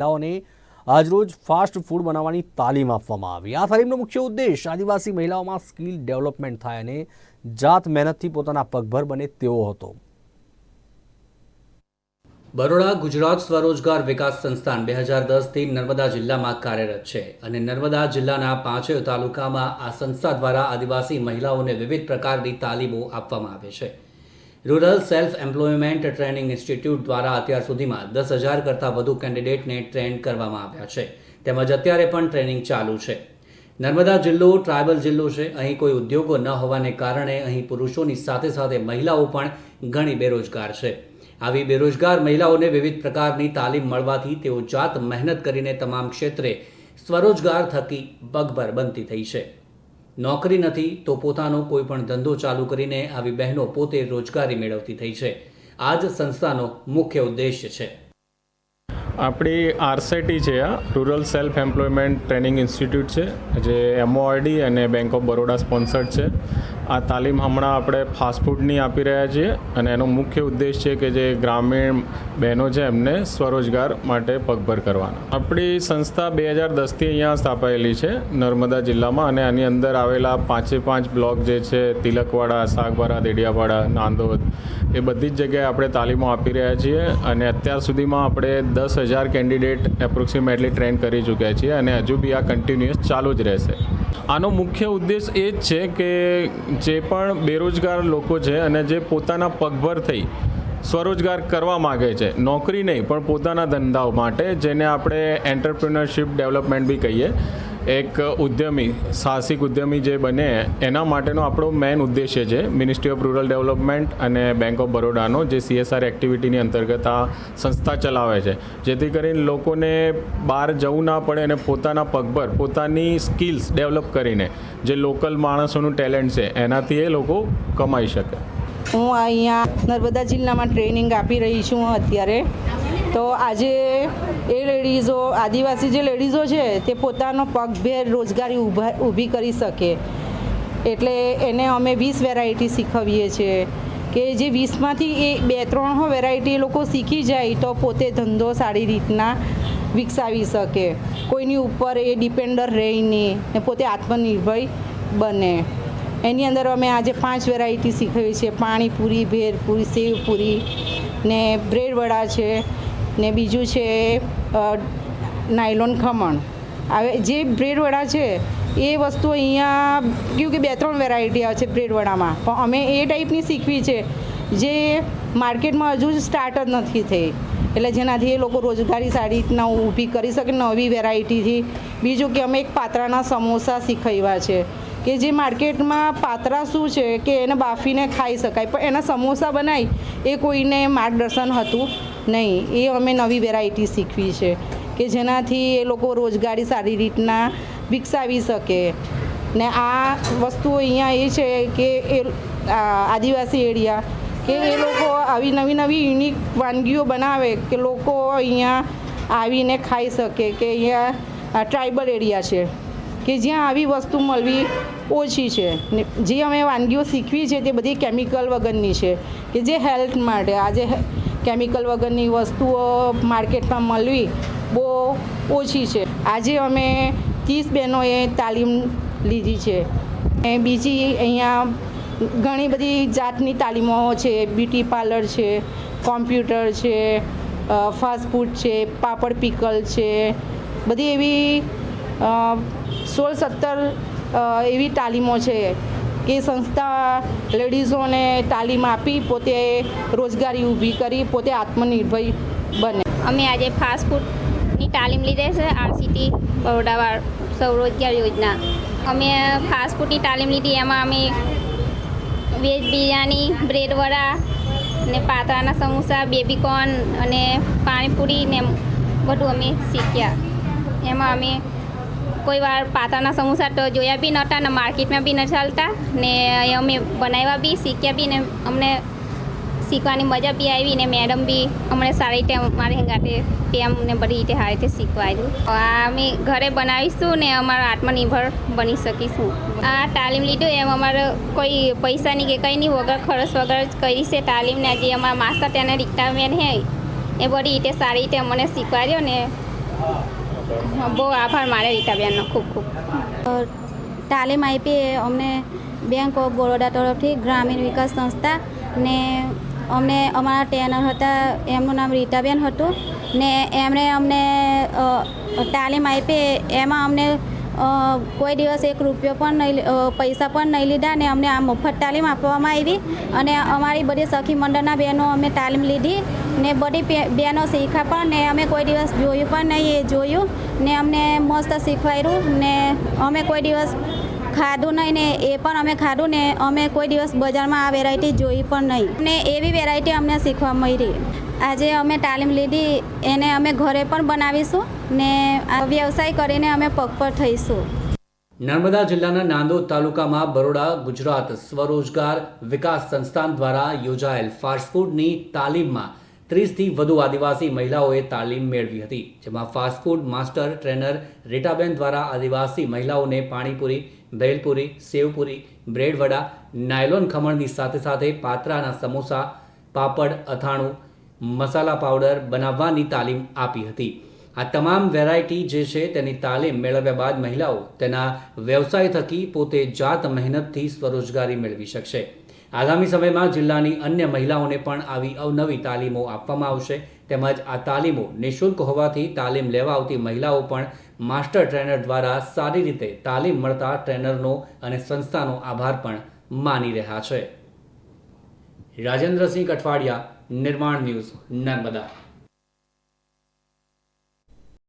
મહિલાઓને આજરોજ fast food બનાવવાની તાલીમ આપવામાં આવી. આ તાલીમનો મુખ્ય ઉદ્દેશ આદિવાસી મહિલાઓમાં સ્કિલ ડેવલપમેન્ટ થાય અને જાત મહેનતથી પોતાના પગભર બને તેવો હતો. બરોડા ગુજરાત સ્વરોજગાર વિકાસ સંસ્થાન બે હજાર દસથી નર્મદા જિલ્લામાં કાર્યરત છે અને નર્મદા જિલ્લાના પાંચેય તાલુકામાં આ સંસ્થા દ્વારા આદિવાસી મહિલાઓને વિવિધ પ્રકારની તાલીમો આપવામાં આવે છે. Rural self employment training institute દ્વારા અત્યાર સુધીમાં દસ હજાર કરતાં વધુ કેન્ડિડેટને ટ્રેન કરવામાં આવ્યા છે. તેમજ અત્યારે પણ ટ્રેનિંગ ચાલુ છે. નર્મદા જિલ્લો ટ્રાયબલ જિલ્લો છે. અહીં કોઈ ઉદ્યોગો ન હોવાને કારણે અહીં પુરુષોની સાથે સાથે મહિલાઓ પણ ઘણી બેરોજગાર છે. આવી બેરોજગાર મહિલાઓને વિવિધ પ્રકારની તાલીમ મળવાથી તેઓ જાત મહેનત કરીને તમામ ક્ષેત્રે સ્વરોજગાર થકી પગભર બનતી થઈ છે. નોકરી નથી તો પોતાનો કોઈ પણ ધંધો ચાલુ કરીને આવી બહેનો પોતે રોજગારી મેળવતી થઈ છે. આ જ સંસ્થાનો મુખ્ય ઉદ્દેશ્ય છે. આપણી આરસેટી છે, આ rural self employment training institute છે, જે એમઓઆરડી અને બેંક ઓફ બરોડા સ્પોન્સર્ડ છે. આ તાલીમ હમણાં આપણે ફાસ્ટફૂડની આપી રહ્યા છીએ અને એનો મુખ્ય ઉદ્દેશ છે કે જે ગ્રામીણ બહેનો છે એમને સ્વરોજગાર માટે પગભર કરવાનો. આપણી સંસ્થા બે હજાર દસથી અહીંયા સ્થાપાયેલી છે નર્મદા જિલ્લામાં અને આની અંદર આવેલા પાંચે પાંચ બ્લોક જે છે, તિલકવાડા, સાગબારા, દેડિયાવાડા, નાંદોદ, એ બધી જ જગ્યાએ આપણે તાલીમો આપી રહ્યા છીએ અને અત્યાર સુધીમાં આપણે દસ હજાર કેન્ડિડેટ એપ્રોક્સિમેટલી ટ્રેન કરી ચૂક્યા છીએ અને હજુ બી આ કન્ટિન્યુઅસ ચાલુ જ રહેશે. આનો મુખ્ય ઉદ્દેશ એ જ છે કે જે પણ બેરોજગાર લોકો છે અને જે પોતાના પગભર થઈ સ્વરોજગાર કરવા માગે છે, નોકરી નહીં, પણ પોતાના ધંધાઓ માટે જેને આપણે એન્ટરપ્રિનરશિપ ડેવલપમેન્ટ બી કહીએ એક ઉદ્યમી, સાહસિક ઉદ્યમી જે બને, એના માટેનો આપણો મેઇન ઉદ્દેશ્ય છે. મિનિસ્ટ્રી ઓફ રૂરલ ડેવલપમેન્ટ અને બેંક ઓફ બરોડાનો જે સીએસઆર એક્ટિવિટીની અંતર્ગત આ સંસ્થા ચલાવે છે. જેથી કરીને લોકોને બહાર જવું ના પડે અને પોતાના પગભર, પોતાની સ્કિલ્સ ડેવલપ કરીને જે લોકલ માણસોનું ટેલેન્ટ છે, એનાથી એ લોકો કમાઈ શકે. હું અહીંયા નર્મદા જિલ્લામાં ટ્રેનિંગ આપી રહી છું અત્યારે. તો આજે એ લેડીઝો, આદિવાસી જે લેડીઝો છે, તે પોતાનો પગભેર રોજગારી ઊભા ઊભી કરી શકે. એટલે એને અમે વીસ વેરાયટી શીખવીએ છીએ. કે જે વીસમાંથી એ બે, ત્રણ વેરાયટી એ લોકો શીખી જાય, તો પોતે ધંધો સારી રીતના વિકસાવી શકે. કોઈની ઉપર એ ડિપેન્ડર રહે નહીં ને પોતે આત્મનિર્ભર બને. એની અંદર અમે આજે પાંચ વેરાયટી શીખવી છે પાણીપુરી, ભેરપુરી, સેવપુરી ને બ્રેડ વડા છે. ને બીજું છે નાયલોન ખમણ. હવે જે બ્રેડ છે, એ વસ્તુ અહીંયા કેવું કે બે ત્રણ વેરાયટી આવે છે બ્રેડ વડામાં. પણ અમે એ ટાઈપની શીખવી છે, જે માર્કેટમાં હજુ જ સ્ટાર્ટ જ નથી થઈ. એટલે જેનાથી એ લોકો રોજગારી સારી રીતના ઊભી કરી શકે, નવી વેરાયટીથી. બીજું કે અમે એક પાત્રાના સમોસા શીખવ્યા છે, કે જે માર્કેટમાં પાત્રા શું છે, કે એને બાફીને ખાઈ શકાય. પણ એના સમોસા બનાવી એ કોઈને માર્ગદર્શન હતું નહીં, એ અમે નવી વેરાયટી શીખવી છે કે જેનાથી એ લોકો રોજગારી સારી રીતના વિકસાવી શકે. ને આ વસ્તુ અહીંયા એ છે કે એ આદિવાસી એરિયા કે એ લોકો આવી નવી નવી યુનિક વાનગીઓ બનાવે કે લોકો અહીંયા આવીને ખાઈ શકે કે અહીંયા ટ્રાઇબલ એરિયા છે કે જ્યાં આવી વસ્તુ મળવી ઓછી છે. ને જે અમે વાનગીઓ શીખવી છે તે બધી કેમિકલ વગરની છે કે જે હેલ્થ માટે, આજે કેમિકલ વગરની વસ્તુઓ માર્કેટમાં મળવી બહુ ઓછી છે. આજે અમે ત્રીસ બહેનોએ તાલીમ લીધી છે. એ બીજી અહીંયા ઘણી બધી જાતની તાલીમો છે. બ્યુટી પાર્લર છે, કોમ્પ્યુટર છે ફાસ્ટફૂડ છે, પાપડ પીકલ છે. બધી એવી સોળ સત્તર એવી તાલીમો છે. કે સંસ્થા લેડીઝોને તાલીમ આપી, પોતે રોજગારી ઊભી કરી, પોતે આત્મનિર્ભર બને. અમે આજે ફાસ્ટ ફૂડની તાલીમ લીધી છે, આરસીટી બરોડાવાળ સ્વરોજગાર યોજના. અમે ફાસ્ટ ફૂડની તાલીમ લીધી, એમાં અમે વેજ બિરયાની બ્રેડ વડા ને પાતળાના સમોસા બેબીકોર્ન અને પાણીપુરી ને બધું અમે શીખ્યા. એમાં અમે કોઈ વાર પાતળાના સમોસા તો જોયા બી નહોતા ને માર્કેટમાં બી ન ચાલતા ને અમે બનાવ્યા બી, શીખ્યા બી ને અમને શીખવાની મજા બી આવી ને મેડમ બી અમને સારી રીતે અમારી હંગાતે તે અમને બધી રીતે સારી રીતે શીખવાડ્યું આ અમે ઘરે બનાવીશું ને અમારા આત્મનિર્ભર બની શકીશું. આ તાલીમ લીધું એમ અમારે કોઈ પૈસાની કે કંઈ નહીં, વગર ખર્ચ વગર કરી છે તાલીમ ને જે અમારા માસ્ટર તેને રિક્વાયરમેન્ટ હે એ બધી રીતે સારી રીતે અમને શીખવાડ્યો ને બહુ આભાર મારે રીટાબેનનો ખૂબ ખૂબ. તાલીમ આપી અમને બેંક ઓફ બરોડા તરફથી ગ્રામીણ વિકાસ સંસ્થા ને અમને અમારા ટ્રેનર હતા, એમનું નામ રીટાબેન હતું ને એમણે અમને તાલીમ આપી, એમાં અમને કોઈ દિવસ એક રૂપિયો પણ નહીં પૈસા પણ નહીં લીધા ને અમને આ મફત તાલીમ આપવામાં આવી અને અમારી બધી સખી મંડળના બહેનો અમે તાલીમ લીધી ને બધી બહેનો શીખ્યા પણ ને અમે કોઈ દિવસ જોયું પણ નહીં એ જોયું ને અમને મસ્ત શીખવાડ્યું ને અમે કોઈ દિવસ ખાધું નહીં ને એ પણ અમે ખાધું ને અમે કોઈ દિવસ બજારમાં આ વેરાયટી જોઈ પણ નહીં. ને એવી વેરાયટી અમને શીખવા મળી. આજે અમે તાલીમ લીધી, એને અમે ઘરે પણ બનાવીશું. ને આ વ્યવસાય કરીને અમે પગપર થઈશું. નર્મદા જિલ્લાના નાંદોદ તાલુકામાં બરોડા, ગુજરાત સ્વરોજગાર વિકાસ સંસ્થાન દ્વારા યોજાયેલ ફાસ્ટફૂડની તાલીમમાં ત્રીસથી વધુ આદિવાસી મહિલાઓએ તાલીમ મેળવી હતી, જેમાં ફાસ્ટફૂડ માસ્ટર, ટ્રેનર, રીટાબેન દ્વારા આદિવાસી મહિલાઓને પાણીપુરી, ભેલપુરી, સેવપુરી બ્રેડ વડા નાયલોન ખમણની સાથે સાથે પાત્રાના સમોસા, પાપડ, અથાણું, મસાલા પાવડર બનાવવાની તાલીમ આપી હતી. આ તમામ વેરાયટી જે છે તેની તાલીમ મેળવ્યા બાદ મહિલાઓ તેના વ્યવસાય થકી પોતે જાત મહેનતથી સ્વરોજગારી મેળવી શકશે. આગામી સમયમાં જિલ્લાની અન્ય મહિલાઓને પણ આવી અવનવી તાલીમો આપવામાં આવશે. તેમજ આ તાલીમો નિઃશુલ્ક હોવાથી તાલીમ લેવા આવતી મહિલાઓ પણ માસ્ટર ટ્રેનર દ્વારા સારી રીતે તાલીમ મળતા ટ્રેનરનો અને સંસ્થાનો આભાર પણ માની રહ્યા છે. રાજેન્દ્રસિંહ કઠવાડિયા, નિર્માણ ન્યૂઝ નર્મદા.